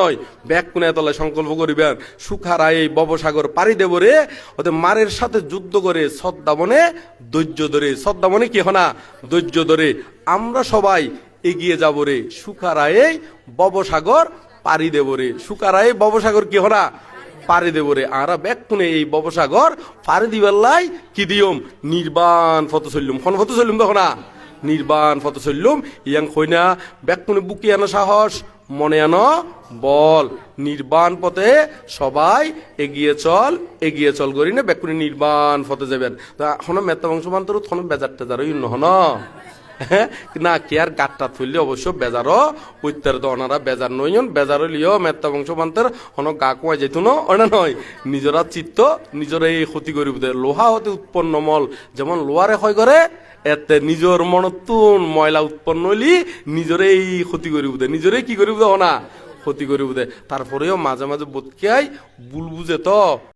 নয়, ব্যাগ কোনে তলায় সংকল্প করিবেন সুখারা এই ববসাগর পাড়ি দেব রে, ওতে মারের সাথে যুদ্ধ করে সদ্দাবনে ধৈর্য ধরে সদ্দাবনে কি হনা, ধৈর্য ধরে, আমরা সবাই এগিয়ে যাব রে সুখারায় ববসাগর পাড়ি দেব রে সুখারায় ববসাগর কি হনা, পাড়ি দেব রে, আরা ব্যাগ কোনে এই ববসাগর পাড়ি দিবার লাই কি দিয়ম, নির্বাণ ফটো চললুম, কোন ফটো চললুম তখন না, নির্বাণ ফটো চললুম, ইয়াং কইনা ব্যাকুনে বুকি আনা সাহস মনে আনো, বল। নির্বাণ পথে সবাই এগিয়ে চল এগিয়ে চল করি না ব্যাকুনি নির্বাণ পথে যাবেন। হন মেত্তা বংশ মান্তর থন বেজার টেজার, ওই নহন হ্যাঁ না, কে আর গাটটা থইলে অবশ্য বেজারও উত্তর তো ওনারা বেজার নইন বেজার লিও মেত্তা বংশ মান্তের হন গা কুয়া যেত ন? ওনা নয়, নিজরা চিত্ত, নিজরে এই ক্ষতি করিব লোহা হতে উৎপন্ন মল, যেমন লোহারে হয় করে এতে নিজের মনতুন ময়লা উৎপন্ন হইলি নিজরেই ক্ষতি করি দে নিজরে কি করি দে না ক্ষতি করি দে। তারপরেও মাঝে মাঝে বোধকে বুল বুঝে তো।